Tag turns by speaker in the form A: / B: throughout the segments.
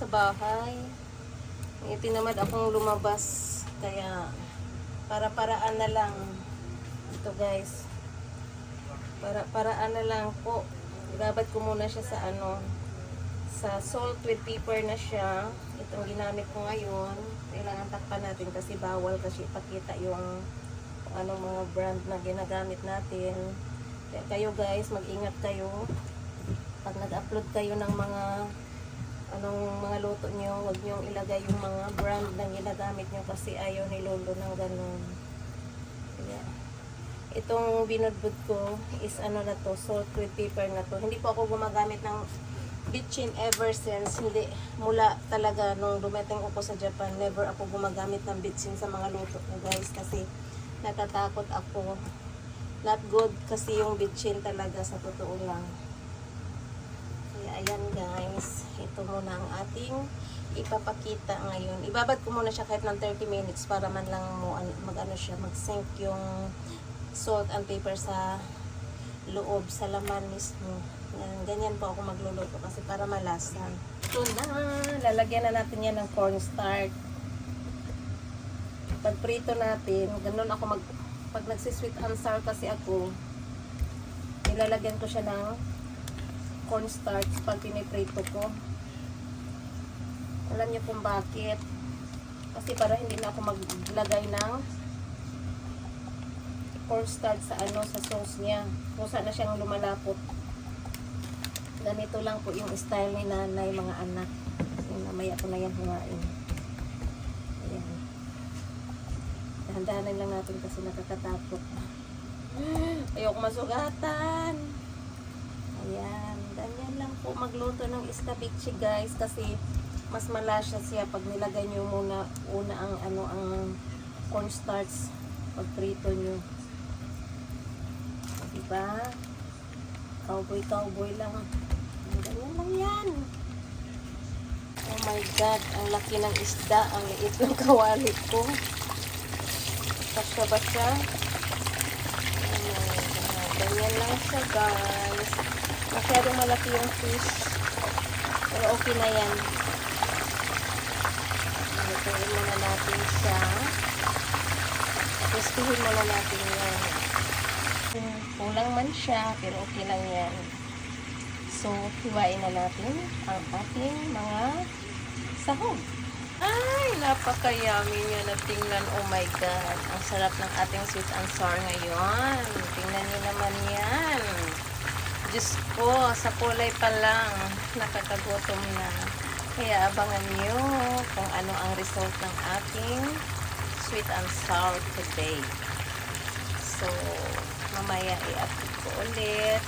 A: sa bahay. May tinamad akong lumabas. Kaya, para-paraan na lang. Ito guys. Para-paraan na lang po. Ibabad ko muna siya sa ano, sa salt with pepper na siya. Itong ginamit ko ngayon. Kailangan takpan natin kasi bawal kasi ipakita yung anong mga brand na ginagamit natin. Kaya kayo guys, mag-ingat kayo. Pag nag-upload kayo ng mga anong mga luto nyo, huwag nyo ilagay yung mga brand na ginagamit nyo kasi ayaw ni Lolo ng ganun. Kaya, itong binudbud ko is ano na to, salt with pepper na to. Hindi po ako gumagamit ng bitchin ever since. Hindi, mula talaga nung dumating ako sa Japan, never ako gumagamit ng bitchin sa mga luto ko guys kasi natatakot ako not good kasi yung bitchin talaga sa totoo lang. Kaya ayan guys, ito muna ang ating ipapakita ngayon. Ibabad ko muna siya kahit ng 30 minutes para man lang mo an- mag-ano siya, mag-sink yung salt and pepper sa loob, sa laman mismo. Yan, ganyan po ako magluluto kasi para malasa. Ito na, lalagyan na natin yan ng cornstarch. Pag prito natin, ganun ako mag pag nagsisweet and sour kasi ako, nilalagyan ko siya ng cornstarch pag piniprito ko. Alam niyo kung bakit? Kasi para hindi na ako maglagay ng cornstarch sa ano sa sauce niya. Kusa na siyang lumalapot. Ganito lang po yung style ni nanay mga anak. So, namaya ko na yan huwain. Ayan. Dahan-dahanan lang natin kasi nakakatakot. Ayoko masugatan. Ayan. Ganyan lang po magluto ng istabichi guys kasi mas malasya siya pag nilagay nyo muna una ang ano ang cornstarch pag prito nyo. Diba? Cowboy cowboy lang. Ganyan lang yan. Oh my God, ang laki ng isda, ang liit ng kawali ko. Kasya ba siya? Oh ganyan lang siya guys. Masyadong malaki yung fish. Pero okay na yan. Lutuin muna natin siya. Gustuhin muna natin yan. Hmm, Kulang man siya, pero okay lang yan. So, hiwain na natin ang ating mga sahog. Ay, napaka-yummy niya na tingnan. Oh my God. Ang sarap ng ating sweet and sour ngayon. Tingnan niyo naman yan. Diyos ko, sa kulay pa lang, nakakagutom na. Kaya abangan niyo kung ano ang result ng ating sweet and sour today. So, mamaya i-upload ko ulit.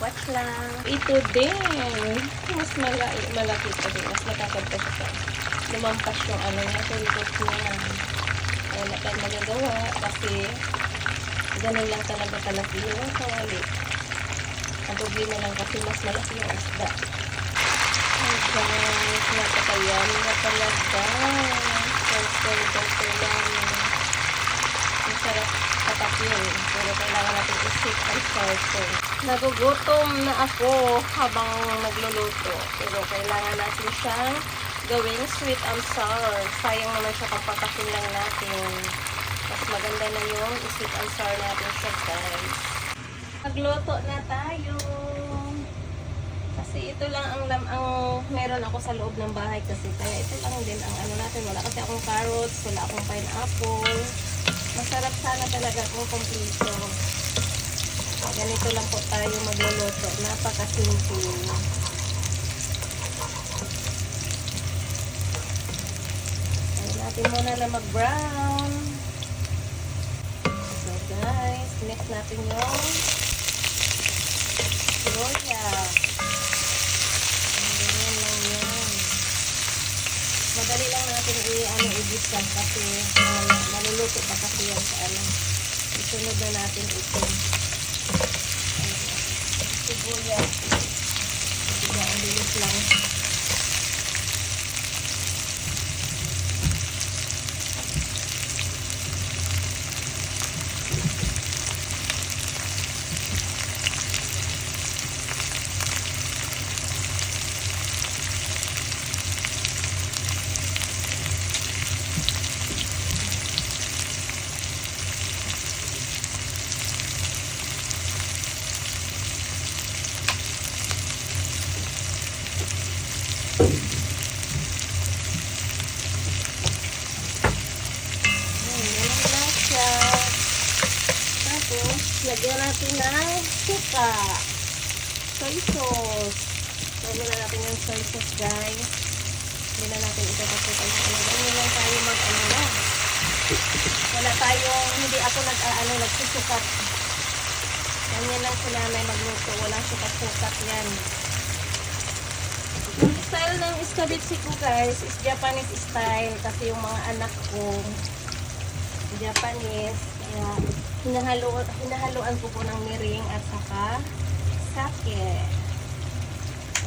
A: Watch lang. Ito din. Mas malaki, malaki pa din. Mas nakakagpas pa. Lumampas yung ano niya. Tulipot niya. Ay, na tayo magagawa. Kasi, ganun lang talaga kalaki yung kawali. Ang problema lang kasi mas malaki yung isda. Ay, guys. Napakayami na talaga. Doctor, doctor yummy. Ang sarap kapatid. Pero kailangan natin isip ang salto. Nagugutom na ako habang nagluluto. Pero kailangan natin siyang gawing sweet and sour. Sayang naman siya kung patakin lang natin. Mas maganda na yung sweet and sour natin sa guys. Nagluto na tayo. Kasi ito lang ang, lam ang meron ako sa loob ng bahay kasi kaya ito lang din ang ano natin. Wala kasi akong carrots, wala akong pineapple. Masarap sana talaga kung kompleto. Ganito lang po tayo magluluto. Napaka-simple. Ayaw natin muna na mag-brown. So guys, mix natin yung soya. Ganyan lang yan. Madali lang natin i-ano i-discuss kasi mal- kasi yan sa ano. Isunod na natin ito. Sibuyas. Diba, ang bilis lang. Ayan, yan na siya. Tapos, lagyan natin ng suka. Soy sauce. Lagyan na natin yung soy sauce, guys. Hindi na natin ito kasi ganyan lang tayo mag-ano na. Wala tayong, hindi ako nag-ano, nagsusukat. Ganyan lang sila may magluto. Walang sukat-sukat yan. Yung style ng escabitsi ko guys is Japanese style kasi yung mga anak ko Japanese kaya hinahalo, hinahaluan ko po ng miring at saka sake.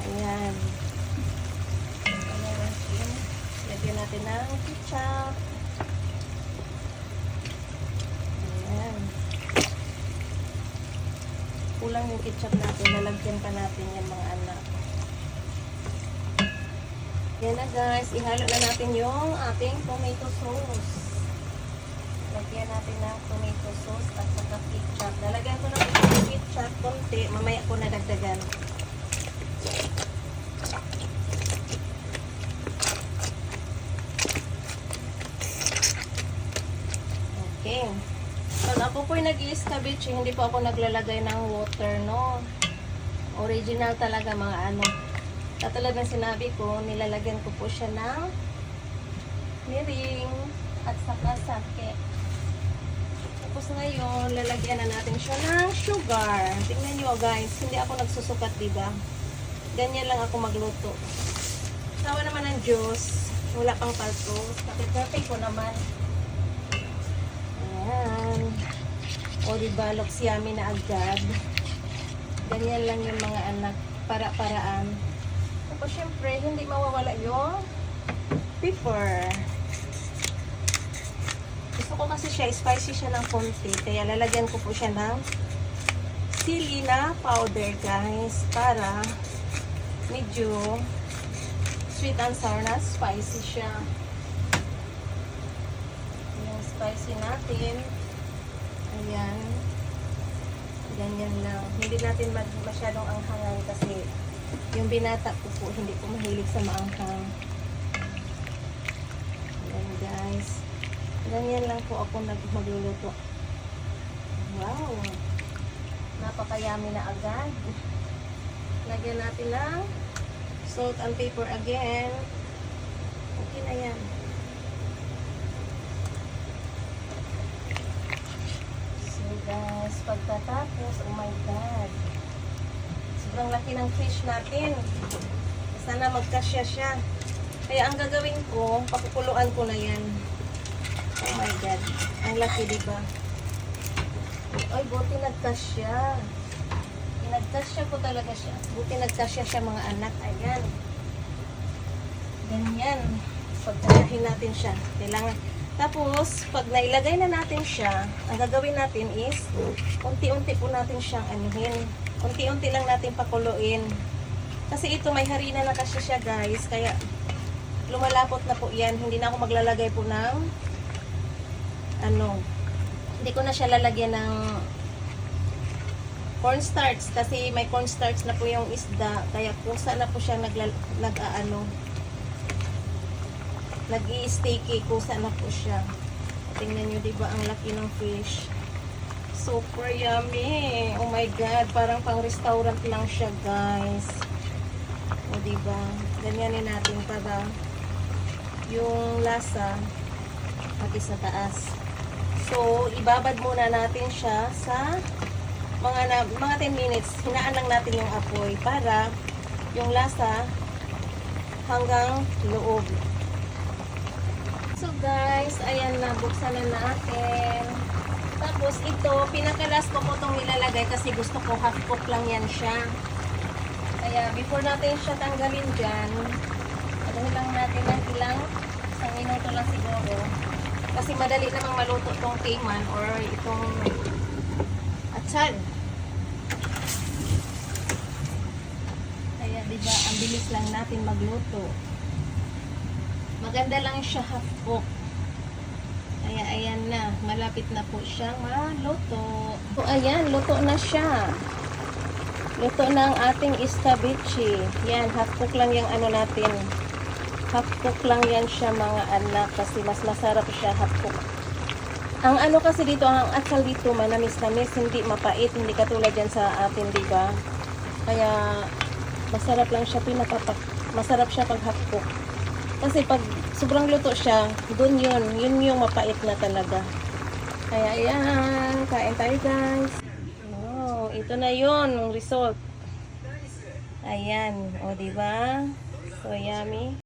A: Ayan. Ayan natin lagyan natin ng ketchup. Ayan. Kulang yung ketchup natin. Lalagyan pa natin yung mga anak. Yan na guys, ihalo na natin yung ating tomato sauce. Lagyan natin ng tomato sauce at saka ketchup. Lalagyan ko ng ketchup konti, mamaya ko nadagdagan. Okay. Pag ako po'y nag-i-escabeche, hindi po ako naglalagay ng water, no? Original talaga mga ano. Katulad ng sinabi ko, nilalagyan ko po siya ng miring at saka sake. Tapos ngayon, lalagyan na natin siya ng sugar. Tingnan nyo guys, hindi ako nagsusukat, di ba? Ganyan lang ako magluto. Sawa naman ng Diyos. Wala pang paltos. Kapit-kapit ko naman. Ayan. O diba, looks yummy na agad. Ganyan lang yung mga anak. Para-paraan. Tapos syempre, hindi mawawala yung pepper. Gusto ko kasi siya, spicy siya ng konti. Kaya lalagyan ko po siya ng sili na powder, guys. Para medyo sweet and sour na spicy siya. Yung spicy natin. Ayan. Ganyan lang. Hindi natin masyadong anghangan kasi yung binata ko po, hindi po mahilig sa maanghang. Ayan guys. Ganyan lang po ako nag magluluto. Wow! Napakayami na agad. Lagyan natin ng salt and pepper again. Okay na yan. So guys, pagkatapos, oh my God. Sobrang laki ng fish natin. Sana magkasya siya. Kaya ang gagawin ko, pakukuluan ko na yan. Oh my God. Ang laki, di ba? Ay, buti nagkasya. Nagkasya ko talaga siya. Buti nagkasya siya mga anak. Ayan. Ganyan. Pagkakahin natin siya. Kailangan. Tapos, pag nailagay na natin siya, ang gagawin natin is, unti-unti po natin siyang anuhin. Unti-unti lang natin pakuluin. Kasi ito, may harina na kasi siya guys. Kaya, lumalapot na po yan. Hindi na ako maglalagay po ng, ano, hindi ko na siya lalagyan ng cornstarch kasi may cornstarch na po yung isda kaya kusa na po siya nagla, nag aano nag i-sticky kusa na po siya. Tingnan nyo diba ang laki ng fish. Super yummy. Oh my god parang pang restaurant lang siya guys. O diba ganyanin natin para yung lasa pati sa taas so ibabad muna natin siya sa mga na, mga 10 minutes, hinaan lang natin yung apoy para yung lasa hanggang loob. So guys, ayan na, buksan na natin. Tapos ito, pinakalas ko po itong nilalagay kasi gusto ko half cook lang yan siya. Kaya before natin siya tanggalin dyan, ano lang natin ng ilang isang minuto lang siguro. Kasi madali namang maluto tong cayman or itong atsan. Kaya diba, ang bilis lang natin magluto. Maganda lang siya half cook. Kaya ayan na, malapit na po siyang maluto. So ayan, luto na siya. Luto na ang ating istabichi. Yan, half cook lang yung ano natin. Half cook lang yan siya mga anak kasi mas masarap siya half cook. Ang ano kasi dito, ang atsal dito manamis-namis, hindi mapait, hindi katulad yan sa atin, di ba? Kaya masarap lang siya pinapapak. Masarap siya pag half cook. Kasi pag sobrang luto siya, dun yun, yun yung mapait na talaga. Kaya ayan, kain tayo guys. Oh, ito na yun, ang result. Ayan, o di ba? So yummy.